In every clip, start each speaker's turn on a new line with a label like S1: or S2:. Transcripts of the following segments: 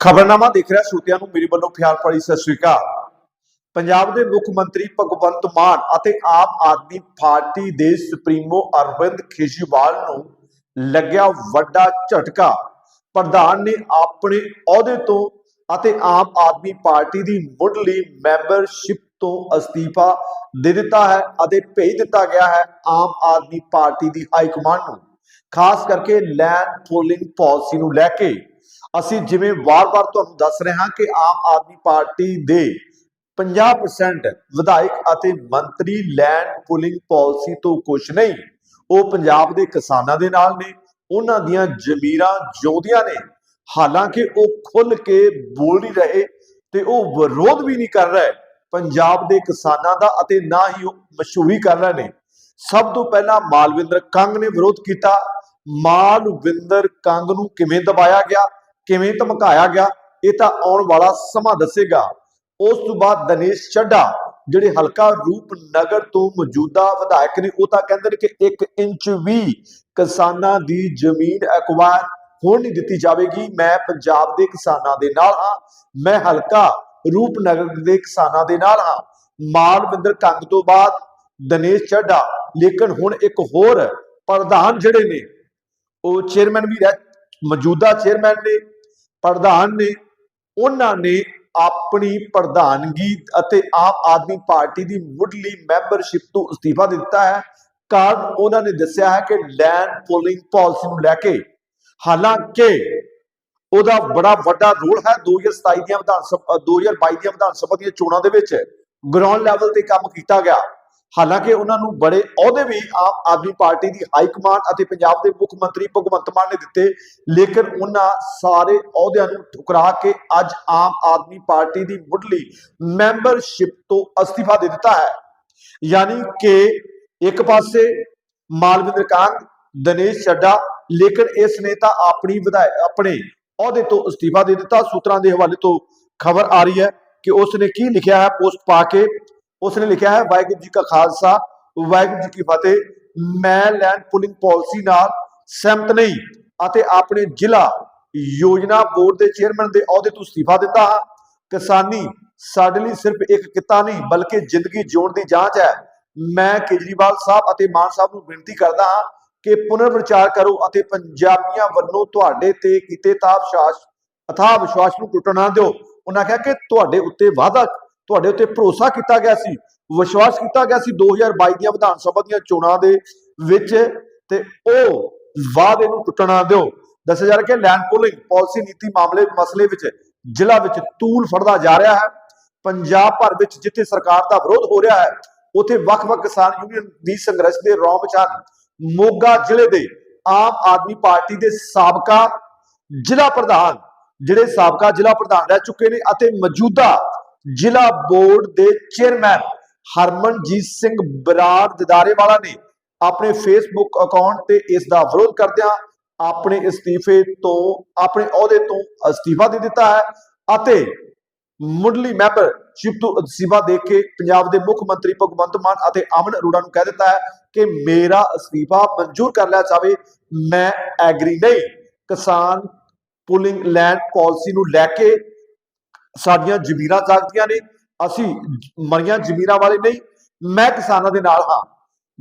S1: ਖਬਰਨਾਮਾ ਦੇਖ ਰਿਹਾ ਸਰੋਤਿਆਂ ਨੂੰ, ਮੇਰੇ ਵੱਲੋਂ ਪਿਆਰ ਭਰੀ ਸਤਿ ਸ਼੍ਰੀ ਅਕਾਲ। ਪੰਜਾਬ ਦੇ ਮੁੱਖ ਮੰਤਰੀ ਭਗਵੰਤ ਮਾਨ ਅਤੇ ਆਮ ਆਦਮੀ ਪਾਰਟੀ ਦੇ ਸੁਪਰੀਮੋ ਅਰਵਿੰਦ ਕੇਜਰੀਵਾਲ ਨੂੰ ਲੱਗਿਆ ਵੱਡਾ ਝਟਕਾ। ਪ੍ਰਧਾਨ ਨੇ ਆਪਣੇ ਅਹੁਦੇ ਤੋਂ ਅਤੇ ਆਮ ਆਦਮੀ ਪਾਰਟੀ ਦੀ ਮੁੱਢਲੀ ਮੈਂਬਰਸ਼ਿਪ ਤੋਂ ਅਸਤੀਫਾ ਦੇ ਦਿੱਤਾ ਹੈ ਅਤੇ ਭੇਜ ਦਿੱਤਾ ਗਿਆ ਹੈ ਆਮ ਆਦਮੀ ਪਾਰਟੀ ਦੀ ਹਾਈ ਕਮਾਂਡ ਨੂੰ, ਖਾਸ ਕਰਕੇ ਲੈਂਡ ਪੋਲਿੰਗ ਪਾਲਿਸੀ ਨੂੰ ਲੈ ਕੇ। ਅਸੀਂ ਜਿਵੇਂ ਵਾਰ-ਵਾਰ ਤੁਹਾਨੂੰ ਦੱਸ ਰਹੇ ਹਾਂ ਕਿ ਆਮ ਆਦਮੀ ਪਾਰਟੀ ਦੇ 50% ਵਿਧਾਇਕ ਅਤੇ ਮੰਤਰੀ ਲੈਂਡ ਪੁਲਿੰਗ ਪਾਲਿਸੀ ਤੋਂ ਕੁਝ ਨਹੀਂ, ਉਹ ਪੰਜਾਬ ਦੇ ਕਿਸਾਨਾਂ ਦੇ ਨਾਲ ਨੇ, ਉਹਨਾਂ ਦੀਆਂ ਜ਼ਮੀਰਾਂ ਜਿਉਂਦੀਆਂ ਨੇ। ਹਾਲਾਂਕਿ ਉਹ ਖੁੱਲ ਕੇ ਬੋਲ ਨਹੀਂ ਰਹੇ ਤੇ ਉਹ ਵਿਰੋਧ ਵੀ ਨਹੀਂ ਕਰ ਰਹੇ। ਪੰਜਾਬ ਦੇ ਕਿਸਾਨਾਂ ਦਾ ਅਤੇ ਨਾ ਹੀ ਉਹ ਮਸ਼ਹੂਰੀ ਕਰ ਰਹੇ ਨੇ। ਸਭ ਤੋਂ ਪਹਿਲਾਂ ਮਾਲਵਿੰਦਰ ਕੰਗ ਨੇ ਵਿਰੋਧ ਕੀਤਾ। ਮਾਲਵਿੰਦਰ ਕੰਗ ਨੂੰ ਕਿਵੇਂ ਦਬਾਇਆ ਗਿਆ? ਕਿਵੇਂ ਧਮਕਾਇਆ ਗਿਆ, ਇਹ ਤਾਂ ਆਉਣ ਵਾਲਾ ਸਮਾਂ ਦੱਸੇਗਾ। ਉਸ ਤੋਂ ਬਾਅਦ ਦਨੇਸ਼ ਚੱਡਾ ਜਿਹੜੇ ਹਲਕਾ ਰੂਪਨਗਰ ਤੋਂ ਮੌਜੂਦਾ ਵਿਧਾਇਕ ਨੇ, ਉਹ ਤਾਂ ਕਹਿੰਦੇ ਨੇ ਕਿ 1 ਇੰਚ ਵੀ ਕਿਸਾਨਾਂ ਦੀ ਜ਼ਮੀਨ ਐਕਵਾਇਰ ਹੋਣ ਨਹੀਂ ਦਿੱਤੀ ਜਾਵੇਗੀ। ਮੈਂ ਪੰਜਾਬ ਦੇ ਕਿਸਾਨਾਂ ਦੇ ਨਾਲ ਹਾਂ, ਮੈਂ ਹਲਕਾ ਰੂਪਨਗਰ ਦੇ ਕਿਸਾਨਾਂ ਦੇ ਨਾਲ ਹਾਂ। ਮਾਲਵਿੰਦਰ ਕੰਗ ਤੋਂ ਬਾਅਦ ਦਨੇਸ਼ ਚੱਡਾ ਲੇਕਿਨ ਹੁਣ ਇੱਕ ਹੋਰ ਪ੍ਰਧਾਨ ਜਿਹੜੇ ਨੇ, ਉਹ ਚੇਅਰਮੈਨ ਵੀ ਰਹਿ, ਮੌਜੂਦਾ ਚੇਅਰਮੈਨ ਨੇ ਪ੍ਰਧਾਨ ਨੇ, ਉਹਨਾਂ ਨੇ ਆਪਣੀ ਪ੍ਰਧਾਨਗੀ ਅਤੇ ਆਮ ਆਦਮੀ ਪਾਰਟੀ ਦੀ ਮੁੱਢਲੀ ਮੈਂਬਰਸ਼ਿਪ ਤੋਂ ਅਸਤੀਫਾ ਦਿੱਤਾ ਹੈ। ਕਾਰਨ ਉਹਨਾਂ ਨੇ ਦੱਸਿਆ ਹੈ ਕਿ ਲੈਂਡ ਪੋਲਿੰਗ ਪਾਲਿਸੀ ਨੂੰ ਲੈ ਕੇ, ਹਾਲਾਂਕਿ ਉਹਦਾ ਬੜਾ ਵੱਡਾ ਰੋਲ ਹੈ 2027 ਦੀਆਂ ਵਿਧਾਨ ਸਭਾ 2022 ਦੀਆਂ ਵਿਧਾਨ ਸਭਾ ਦੀਆਂ ਚੋਣਾਂ ਦੇ ਵਿੱਚ। ਗਰਾਊਂਡ ਲੈਵਲ ਤੇ ਕੰਮ ਕੀਤਾ ਗਿਆ। ਹਾਲਾਂਕਿ ਉਹਨਾਂ ਨੂੰ ਬੜੇ ਅਹੁਦੇ ਵੀ ਆਮ ਆਦਮੀ ਪਾਰਟੀ ਦੀ ਹਾਈ ਕਮਾਂਡ ਅਤੇ ਪੰਜਾਬ ਦੇ ਮੁੱਖ ਮੰਤਰੀ ਭਗਵੰਤ ਮਾਨ ਨੇ ਦਿੱਤੇ, ਲੇਕਿਨ ਉਹਨਾਂ ਸਾਰੇ ਅਹੁਦਿਆਂ ਨੂੰ ਠੁਕਰਾ ਕੇ ਅੱਜ ਆਮ ਆਦਮੀ ਪਾਰਟੀ ਦੀ ਮੁੱਢਲੀ ਮੈਂਬਰਸ਼ਿਪ ਤੋਂ ਅਸਤੀਫਾ ਦੇ ਦਿੱਤਾ ਹੈ। ਯਾਨੀ ਕਿ ਇੱਕ ਪਾਸੇ ਮਾਲਵਿੰਦਰ ਕਾਂਗ, ਦਨੇਸ਼ ਚੱਡਾ, ਲੇਕਿਨ ਇਸ ਨੇ ਤਾਂ ਆਪਣੀ ਵਿਧਾਇ, ਆਪਣੇ ਅਹੁਦੇ ਤੋਂ ਅਸਤੀਫਾ ਦੇ ਦਿੱਤਾ। ਸੂਤਰਾਂ ਦੇ ਹਵਾਲੇ ਤੋਂ ਖਬਰ ਆ ਰਹੀ ਹੈ ਕਿ ਉਸ ਨੇ ਕੀ ਲਿਖਿਆ ਹੈ, ਪੋਸਟ ਪਾ ਕੇ ਉਸਨੇ ਲਿਖਿਆ ਹੈ, ਵਾਹਿਗੁਰੂ ਜੀ ਕਾ ਖਾਲਸਾ, ਵਾਹਿਗੁਰੂ ਜੀ ਕੀ ਫਤਿਹ। ਮੈਂ ਲੈਂਡ ਪੁਲਿੰਗ ਪਾਲਿਸੀ ਨਾਲ ਸਹਿਮਤ ਨਹੀਂ ਅਤੇ ਆਪਣੇ ਜ਼ਿਲ੍ਹਾ ਯੋਜਨਾ ਬੋਰਡ ਦੇ ਚੇਅਰਮੈਨ ਦੇ ਅਹੁਦੇ ਤੋਂ ਅਸਤੀਫਾ ਦਿੰਦਾ ਹਾਂ। ਕਿਸਾਨੀ ਸਾਡੇ ਲਈ ਸਿਰਫ ਇੱਕ ਕਿੱਤਾ ਨਹੀਂ, ਬਲਕਿ ਜ਼ਿੰਦਗੀ ਜਿਉਣ ਦੀ ਜਾਂਚ ਹੈ। ਮੈਂ ਕੇਜਰੀਵਾਲ ਸਾਹਿਬ ਅਤੇ ਮਾਨ ਸਾਹਿਬ ਨੂੰ ਬੇਨਤੀ ਕਰਦਾ ਹਾਂ ਕਿ ਪੁਨਰ ਵਿਚਾਰ ਕਰੋ ਅਤੇ ਪੰਜਾਬੀਆਂ ਵੱਲੋਂ ਤੁਹਾਡੇ ਤੇ ਕੀਤੇ ਤਾਂ ਵਿਸ਼ਵਾਸ ਅਥਾਹ ਵਿਸ਼ਵਾਸ ਨੂੰ ਟੁੱਟਣਾ ਦਿਓ। ਉਹਨਾਂ ਕਿਹਾ ਕਿ ਤੁਹਾਡੇ ਉੱਤੇ ਵਾਅਦਾ ਤੁਹਾਡੇ ਉੱਤੇ ਭਰੋਸਾ ਕੀਤਾ ਗਿਆ ਸੀ, ਵਿਸ਼ਵਾਸ ਕੀਤਾ ਗਿਆ ਸੀ 2022 ਦੀਆਂ ਵਿਧਾਨ ਸਭਾ ਦੀਆਂ ਚੋਣਾਂ ਦੇ ਵਿੱਚ ਤੇ ਉਹ ਵਾਅਦੇ ਨੂੰ ਟੁੱਟਣਾ ਦਿਓ। ਦੱਸਿਆ ਜਾ ਰਿਹਾ ਕਿ ਲੈਂਡ ਪੋਲਿੰਗ ਪਾਲਿਸੀ ਨੀਤੀ ਮਾਮਲੇ ਮਸਲੇ ਵਿੱਚ ਜ਼ਿਲ੍ਹਾ ਵਿੱਚ ਤੂਲ ਫੜਦਾ ਜਾ ਰਿਹਾ ਹੈ। ਪੰਜਾਬ ਭਰ ਵਿੱਚ ਜਿੱਥੇ ਸਰਕਾਰ ਦਾ ਵਿਰੋਧ ਹੋ ਰਿਹਾ ਹੈ, ਉੱਥੇ ਵੱਖ-ਵੱਖ ਕਿਸਾਨ ਯੂਨੀਅਨ ਦੀ ਸੰਘਰਸ਼ ਦੇ ਰੌਂਬ ਚ ਹਨ ਮੋਗਾ ਜ਼ਿਲ੍ਹੇ ਦੇ ਆਮ ਆਦਮੀ ਪਾਰਟੀ ਦੇ ਸਾਬਕਾ ਜ਼ਿਲ੍ਹਾ ਪ੍ਰਧਾਨ, ਜਿਹੜੇ ਸਾਬਕਾ ਜ਼ਿਲ੍ਹਾ ਪ੍ਰਧਾਨ ਰਹਿ ਚੁੱਕੇ ਨੇ ਅਤੇ ਮੌਜੂਦਾ ਜ਼ਿਲ੍ਹਾ ਬੋਰਡ ਦੇ ਚੇਅਰਮੈਨ ਹਰਮਨਜੀਤ ਸਿੰਘ ਬਰਾੜ ਦਿਦਾਰੇ ਨੇ ਆਪਣੇ ਫੇਸਬੁੱਕ ਅਕਾਊਂਟ ਤੇ ਇਸ ਦਾ ਵਿਰੋਧ ਕਰਦਿਆਂ ਆਪਣੇ ਅਸਤੀਫੇ ਤੋਂ, ਆਪਣੇ ਅਹੁਦੇ ਤੋਂ ਅਸਤੀਫਾ ਦੇ ਦਿੱਤਾ ਹੈ ਅਤੇ ਮੁੱਢਲੀ ਮੈਂਬਰਸ਼ਿਪ ਤੋਂ ਅਸਤੀਫਾ ਦੇ ਕੇ ਪੰਜਾਬ ਦੇ ਮੁੱਖ ਮੰਤਰੀ ਭਗਵੰਤ ਮਾਨ ਅਤੇ ਅਮਨ ਅਰੋੜਾ ਨੂੰ ਕਹਿ ਦਿੱਤਾ ਹੈ ਕਿ ਮੇਰਾ ਅਸਤੀਫਾ ਮਨਜ਼ੂਰ ਕਰ ਲਿਆ ਜਾਵੇ। ਮੈਂ ਐਗਰੀ ਨਹੀਂ। ਕਿਸਾਨ ਪੁਲਿੰਗ ਲੈਂਡ ਪਾਲਿਸੀ ਨੂੰ ਲੈ ਕੇ ਸਾਡੀਆਂ ਜ਼ਮੀਰਾਂ ਜਾਗਦੀਆਂ ਨੇ, ਅਸੀਂ ਮਰੀਆਂ ਜ਼ਮੀਰਾਂ ਵਾਲੇ ਨਹੀਂ, ਮੈਂ ਕਿਸਾਨਾਂ ਦੇ ਨਾਲ ਹਾਂ।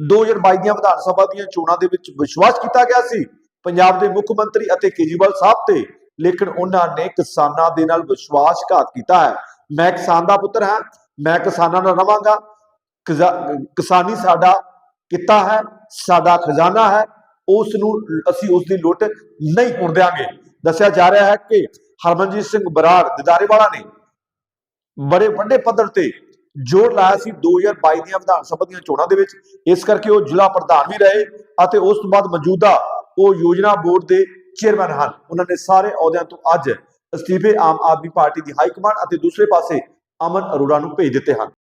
S1: 2022 ਦੀਆਂ ਵਿਧਾਨ ਸਭਾ ਦੀਆਂ ਚੋਣਾਂ ਦੇ ਵਿੱਚ ਵਿਸ਼ਵਾਸ ਕੀਤਾ ਗਿਆ ਸੀ। ਪੰਜਾਬ ਦੇ ਮੁੱਖ ਮੰਤਰੀ ਅਤੇ ਕੇਜਰੀਵਾਲ ਸਾਹਿਬ ਤੇ, ਲੇਕਿਨ ਉਹਨਾਂ ਨੇ ਕਿਸਾਨਾਂ ਦੇ ਨਾਲ ਵਿਸ਼ਵਾਸਘਾਤ ਕੀਤਾ ਹੈ। ਮੈਂ ਕਿਸਾਨ ਦਾ ਪੁੱਤਰ ਹਾਂ, ਮੈਂ ਕਿਸਾਨਾਂ ਨਾਲ ਰਵਾਂਗਾ। ਕਿਜ਼ਾ- ਕਿਸਾਨੀ ਸਾਡਾ ਕਿੱਤਾ ਹੈ, ਸਾਡਾ ਖਜ਼ਾਨਾ ਹੈ, ਉਸ ਨੂੰ, ਅਸੀਂ ਉਸ ਦੀ ਲੁੱਟ ਨਹੀਂ ਹੋਣ ਦਿਆਂਗੇ। ਦੱਸਿਆ ਜਾ ਰਿਹਾ ਹੈ ਕਿ ਹਰਮਨਜੀਤ ਸਿੰਘ ਬਰਾੜ ਦਿਦਾਰੇ ਵਾਲਾ ਨੇ ਬੜੇ ਵੱਡੇ ਪੱਧਰ ਤੇ ਜੋਰ ਲਾਇਆ ਸੀ 2022 ਦੀਆਂ ਵਿਧਾਨ ਸਭਾ ਦੀਆਂ ਚੋਣਾਂ ਦੇ ਵਿੱਚ। ਇਸ ਕਰਕੇ ਉਹ ਜ਼ਿਲ੍ਹਾ ਪ੍ਰਧਾਨ ਵੀ ਰਹੇ ਅਤੇ ਉਸ ਤੋਂ ਬਾਅਦ ਮੌਜੂਦਾ ਉਹ ਯੋਜਨਾ ਬੋਰਡ ਦੇ ਚੇਅਰਮੈਨ ਹਨ। ਉਹਨਾਂ ਨੇ ਸਾਰੇ ਅਹੁਦਿਆਂ ਤੋਂ ਅੱਜ ਅਸਤੀਫੇ ਆਮ ਆਦਮੀ ਪਾਰਟੀ ਦੀ ਹਾਈ ਕਮਾਂਡ ਅਤੇ ਦੂਸਰੇ ਪਾਸੇ ਅਮਨ ਅਰੋੜਾ ਨੂੰ ਭੇਜ ਦਿੱਤੇ ਹਨ।